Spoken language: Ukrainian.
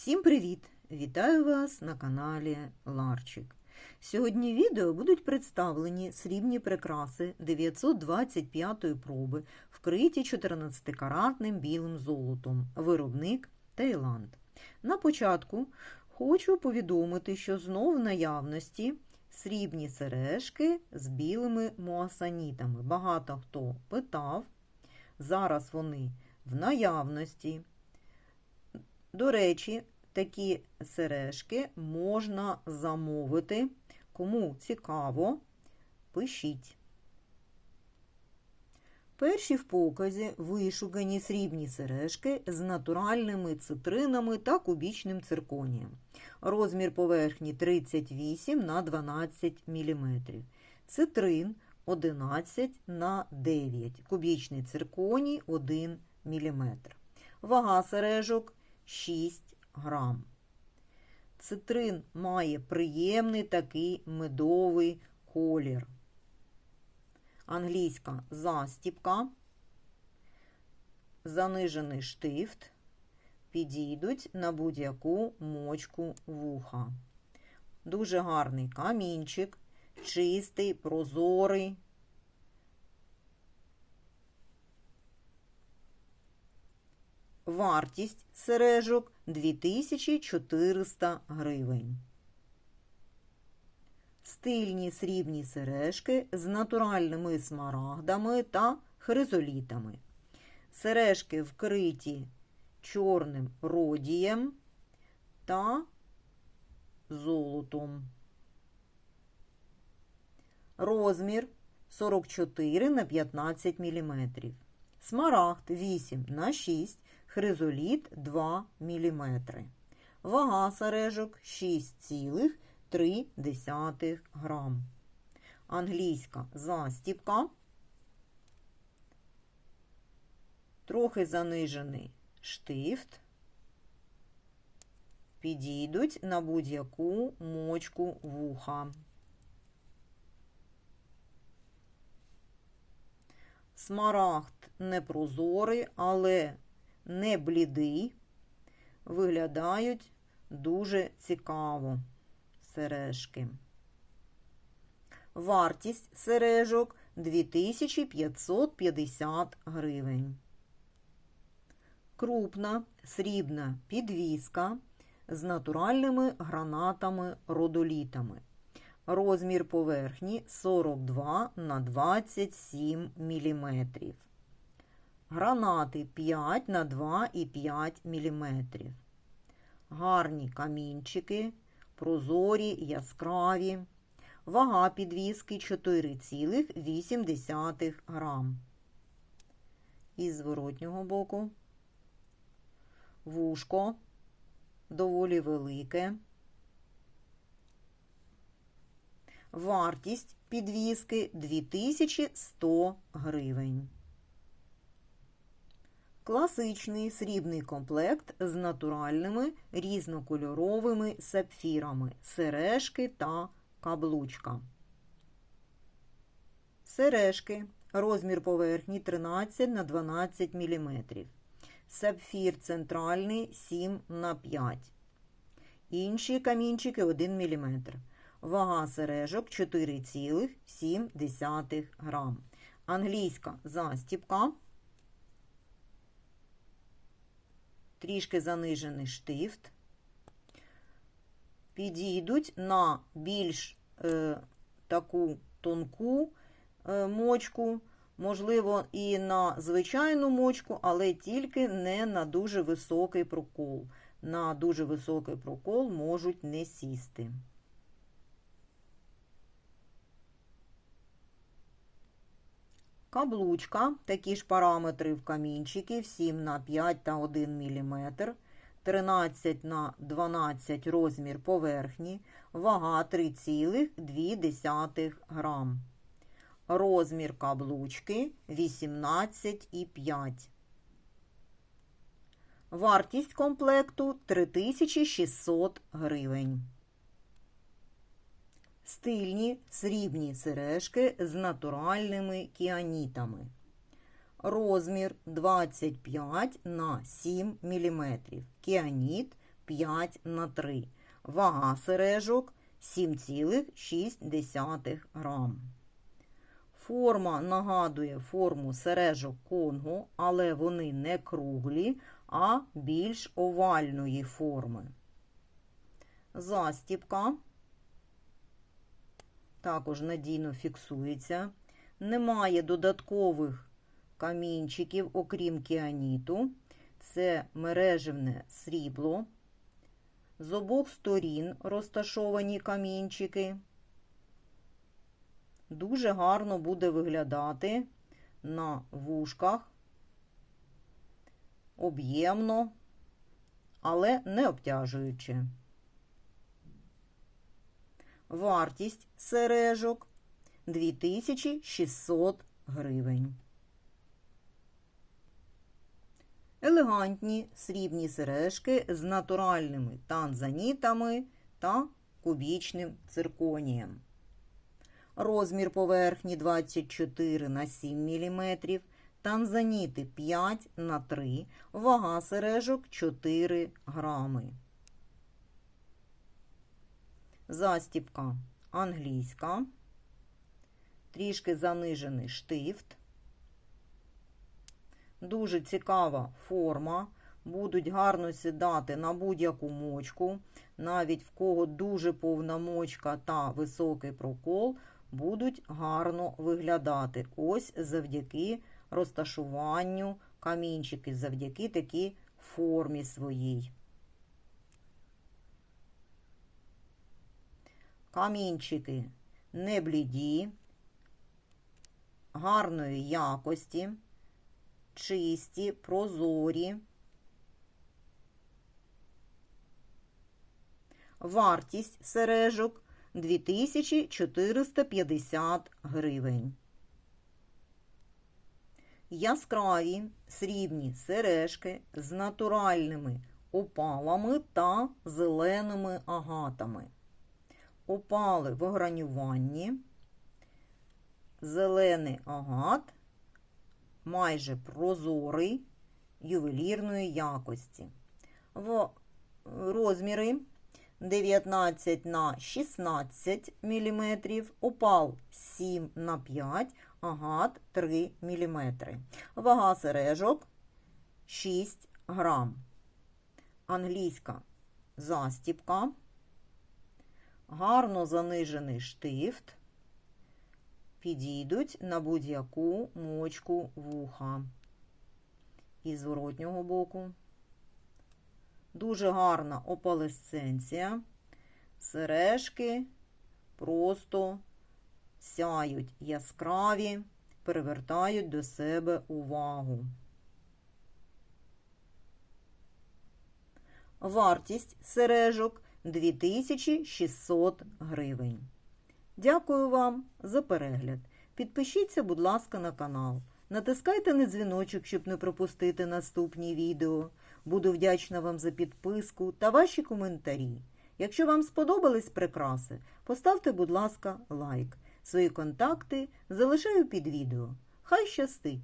Всім привіт! Вітаю вас на каналі Ларчик. Сьогодні в відео будуть представлені срібні прикраси 925-ї проби, вкриті 14-каратним білим золотом, виробник Таїланд. На початку хочу повідомити, що знов в наявності срібні сережки з білими муасанітами. Багато хто питав, зараз вони в наявності. До речі, такі сережки можна замовити. Кому цікаво, пишіть. Перші в показі вишукані срібні сережки з натуральними цитринами та кубічним цирконієм. Розмір поверхні 38 на 12 мм. Цитрин 11 на 9 кубічний цирконій 1 мм. Вага сережок 6 грам. Цитрин має приємний такий медовий колір. Англійська застіпка, занижений штифт, підійдуть на будь-яку мочку вуха. Дуже гарний камінчик, чистий, прозорий. Вартість сережок 2400 гривень. Стильні срібні сережки з натуральними смарагдами та хризолітами. Сережки вкриті чорним родієм та золотом. Розмір 44 на 15 мм. Смарагд 8 на 6 хризоліт 2 мм. Вага сережок 6,3 грам. Англійська застіпка. Трохи занижений штифт. Підійдуть на будь-яку мочку вуха. Смарагд непрозорий, але не блідий, виглядають дуже цікаво сережки. Вартість сережок 2550 гривень. Крупна срібна підвіска з натуральними гранатами родолітами. Розмір поверхні 42 на 27 мм. Гранати 5 на 2,5 мм. Гарні камінчики, прозорі, яскраві. Вага підвіски 4,8 грам. Із зворотнього боку. Вушко доволі велике. Вартість підвіски 2100 гривень. Класичний срібний комплект з натуральними різнокольоровими сапфірами, сережки та каблучка. Сережки. Розмір поверхні 13 на 12 мм. Сапфір центральний 7 на 5 Інші камінчики 1 мм. Вага сережок 4,7 грам. Англійська застіпка. Трішки занижений штифт. Підійдуть на більш е, таку тонку е, мочку, можливо, і на звичайну мочку, але тільки не на дуже високий прокол. На дуже високий прокол можуть не сісти. Каблучка, такі ж параметри в камінчиків 7 на 5 та 1 мм, 13 на 12 розмір поверхні, вага 3,2 грам. Розмір каблучки 18,5. Вартість комплекту 3600 гривень. Стильні срібні сережки з натуральними кіанітами. Розмір 25 на 7 мм. Кіаніт 5 на 3. Вага сережок 7,6 грам. Форма нагадує форму сережок Конго, але вони не круглі, а більш овальної форми. Застіпка також надійно фіксується. Немає додаткових камінчиків, окрім кіаніту. Це мережевне срібло. З обох сторін розташовані камінчики. Дуже гарно буде виглядати на вушках, об'ємно, але не обтяжуючи. Вартість сережок 2600 гривень. Елегантні срібні сережки з натуральними танзанітами та кубічним цирконієм. Розмір поверхні 24 на 7 мм, танзаніти 5 на 3, вага сережок 4 грами. Застіпка англійська, трішки занижений штифт. Дуже цікава форма. Будуть гарно сідати на будь-яку мочку. Навіть в кого дуже повна мочка та високий прокол, будуть гарно виглядати. Ось завдяки розташуванню камінчики, завдяки такій формі своїй. Камінчики не бліді, гарної якості, чисті, прозорі. Вартість сережок 2450 гривень. Яскраві срібні сережки з натуральними опалами та зеленими агатами. Опали в огранюванні, зелений агат, майже прозорий ювелірної якості. В розміри 19 на 16 мм, опал 7 на 5 агат 3 мм. Вага сережок 6 грам. Англійська застіпка. Гарно занижений штифт. Підійдуть на будь-яку мочку вуха. І зворотнього боку. Дуже гарна опалесценція. Сережки просто сяють яскраві, привертають до себе увагу. Вартість сережок 2600 гривень. Дякую вам за перегляд. Підпишіться, будь ласка, на канал. Натискайте на дзвіночок, щоб не пропустити наступні відео. Буду вдячна вам за підписку та ваші коментарі. Якщо вам сподобались прикраси, поставте, будь ласка, лайк. Свої контакти залишаю під відео. Хай щастить!